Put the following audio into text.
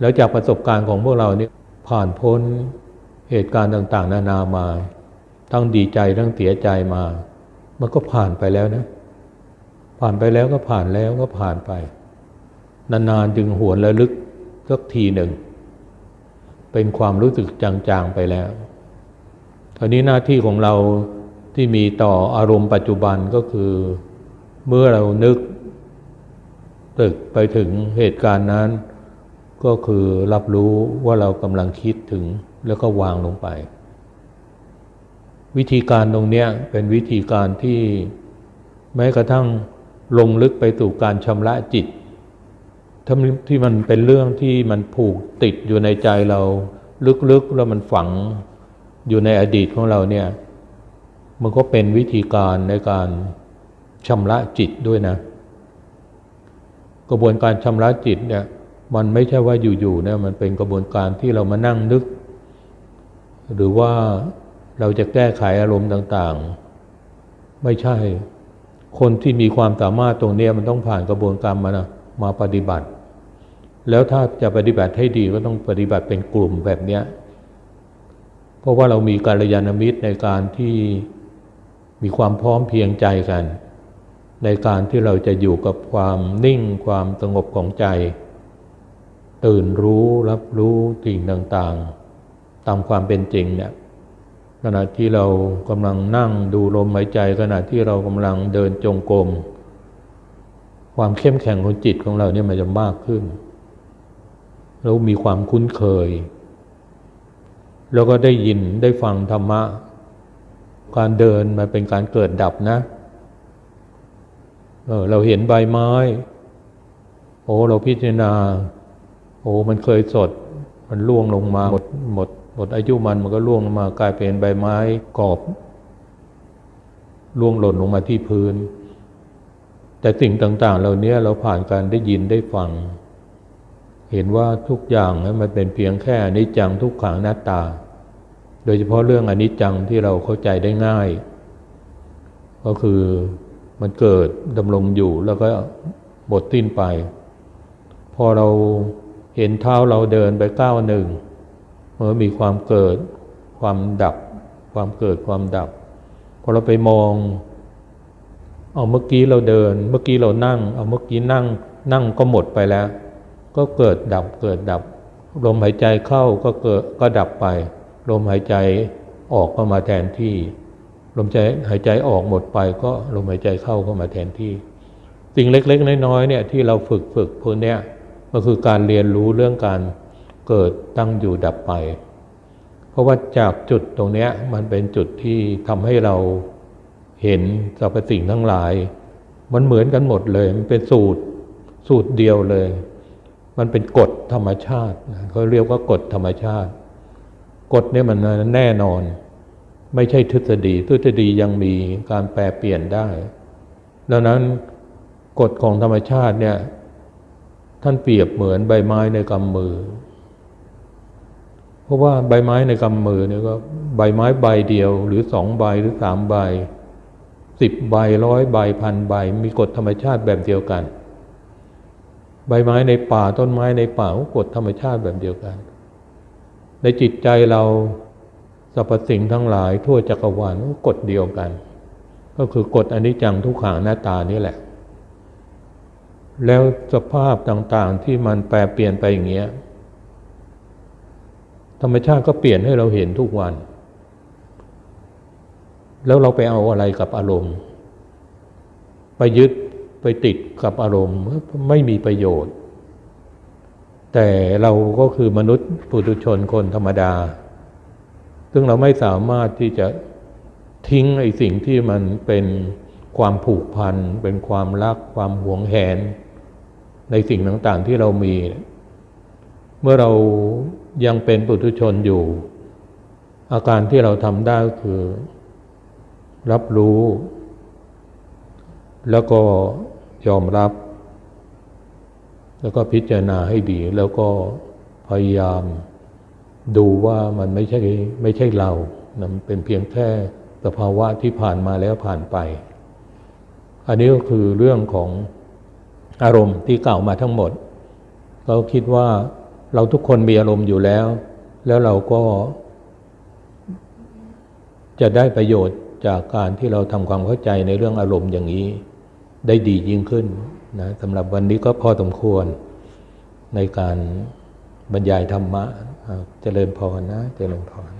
แล้วจากประสบการณ์ของพวกเราเนี่ยผ่านพ้นเหตุการณ์ต่าง ๆ นานามา ทั้งดีใจทั้งเสียใจมา มันก็ผ่านไปแล้วนะ ผ่านไปแล้วก็ผ่านแล้วก็ผ่านไป นานๆจึงหวนระลึกสักทีหนึ่ง เป็นความรู้สึกจางๆไปแล้วทีนี้หน้าที่ของเราที่มีต่ออารมณ์ปัจจุบันก็คือ เมื่อเรานึกตึกไปถึงเหตุการณ์นั้น ก็คือรับรู้ว่าเรากำลังคิดถึงแล้วก็วางลงไป วิธีการตรงนี้เป็นวิธีการที่แม้กระทั่งลงลึกไปสู่การชำระจิตที่มันเป็นเรื่องที่มันผูกติดอยู่ในใจเราลึกๆแล้วมันฝังอยู่ในอดีตของเราเนี่ยมันก็เป็นวิธีการในการชำระจิตด้วยนะ กระบวนการชำระจิตเนี่ย มันไม่ใช่ว่าอยู่ๆเนี่ยมันเป็นกระบวนการที่เรามานั่งนึก หรือว่าเราจะแก้ไขอารมณ์ต่างๆ ไม่ใช่ คนที่มีความสามารถตรงนี้มันต้องผ่านกระบวนการมานะมาปฏิบัติ แล้วถ้าจะปฏิบัติให้ดีก็ต้องปฏิบัติเป็นกลุ่มแบบเนี้ยเพราะว่าเรามีการยานมิตรในการที่มีความพร้อมเพียงใจกัน ในการที่เราจะอยู่กับความนิ่งความสงบของใจ ตื่นรู้รับรู้สิ่งต่างๆ ตามความเป็นจริงเนี่ยขณะที่เรากำลังนั่งดูลมหายใจ ขณะที่เรากำลังเดินจงกรมความเข้มแข็งของจิตของเราเนี่ยมันจะมากขึ้น แล้วมีความคุ้นเคย แล้วก็ได้ยินได้ฟังธรรมะ การเดินมันเป็นการเกิดดับนะเออเราเห็นใบไม้ โอ้เราพิจารณา โอ้มันเคยสด มันล่วงลงมาหมดหมดหมดอายุมันมันก็ล่วงลงมากลายเป็นใบไม้กรอบล่วงหล่นลงมาที่พื้น แต่สิ่งต่าง ๆ เหล่านี้เราผ่านการได้ยินได้ฟัง เห็นว่าทุกอย่างมันเป็นเพียงแค่อนิจจังทุกขังหน้าตา โดยเฉพาะเรื่องอนิจจังที่เราเข้าใจได้ง่าย ก็คือมันเกิดดำรงอยู่แล้วก็หมดสิ้นไป พอเรา เห็นเท้าเราเดินไปก้าวหนึ่งเมื่อมีความเกิดความดับ ความเกิดความดับพอเราไปมอง เอาเมื่อกี้เราเดิน เมื่อกี้เรานั่ง เอาเมื่อกี้นั่ง นั่งก็หมดไปแล้ว ก็เกิดดับเกิดดับ ลมหายใจเข้าก็เกิดก็ดับไป ลมหายใจออกก็มาแทนที่ ลมใจหายใจออกหมดไป ก็ลมหายใจเข้าก็มาแทนที่ สิ่งเล็ก ๆ น้อยๆเนี่ยที่เราฝึกฝึกพวกเนี้ย ก็คือการเรียนรู้เรื่องการเกิดตั้งอยู่ดับไป เพราะว่าจากจุดตรงนี้มันเป็นจุดที่ทำให้เราเห็นสรรพสิ่งทั้งหลาย มันเหมือนกันหมดเลย มันเป็นสูตรสูตรเดียวเลย มันเป็นกฎธรรมชาติเขาเรียกว่ากฎธรรมชาติ กฎนี่มันแน่นอน ไม่ใช่ทฤษฎีทฤษฎียังมีการแปลเปลี่ยนได้ ดังนั้นกฎของธรรมชาติเนี่ย ท่านเปรียบเหมือนใบไม้ในกำมือ เพราะว่าใบไม้ในกำมือเนี่ยก็ใบไม้ใบเดียว หรือสองใบหรือสามใบสิบใบร้อยใบพันใบ มีกฎธรรมชาติแบบเดียวกัน ใบไม้ในป่าต้นไม้ในป่าก็กฎธรรมชาติแบบเดียวกัน ในจิตใจเราสรรพสิ่งทั้งหลายทั่วจักรวาลก็กฎเดียวกัน ก็คือกฎอนิจจังทุกขังหน้าตานี่แหละ แล้วสภาพต่างๆที่มันแปรเปลี่ยนไปอย่างเงี้ย ธรรมชาติก็เปลี่ยนให้เราเห็นทุกวัน แล้วเราไปเอาอะไรกับอารมณ์ ไปยึดไปติดกับอารมณ์ไม่มีประโยชน์ แต่เราก็คือมนุษย์ปุถุชนคนธรรมดา ซึ่งเราไม่สามารถที่จะทิ้งไอ้สิ่งที่มันเป็น ความผูกพัน เป็นความรัก ความหวงแหน ในสิ่งต่างๆที่เรามี เมื่อเรายังเป็นปุถุชนอยู่ อาการที่เราทำได้ก็คือ รับรู้ แล้วก็ยอมรับ แล้วก็พิจารณาให้ดี แล้วก็พยายามดูว่ามันไม่ใช่ไม่ใช่เรานะเป็นเพียงแค่สภาวะที่ผ่านมาแล้วผ่านไป อันนี้ก็คือเรื่องของอารมณ์ที่กล่าวมาทั้งหมด เราคิดว่าเราทุกคนมีอารมณ์อยู่แล้ว แล้วเราก็จะได้ประโยชน์จากการที่เราทำความเข้าใจในเรื่องอารมณ์อย่างนี้ ได้ดียิ่งขึ้นนะสำหรับวันนี้ก็พอสมควรในการบรรยายธรรมะ เจริญพรนะ เจริญพร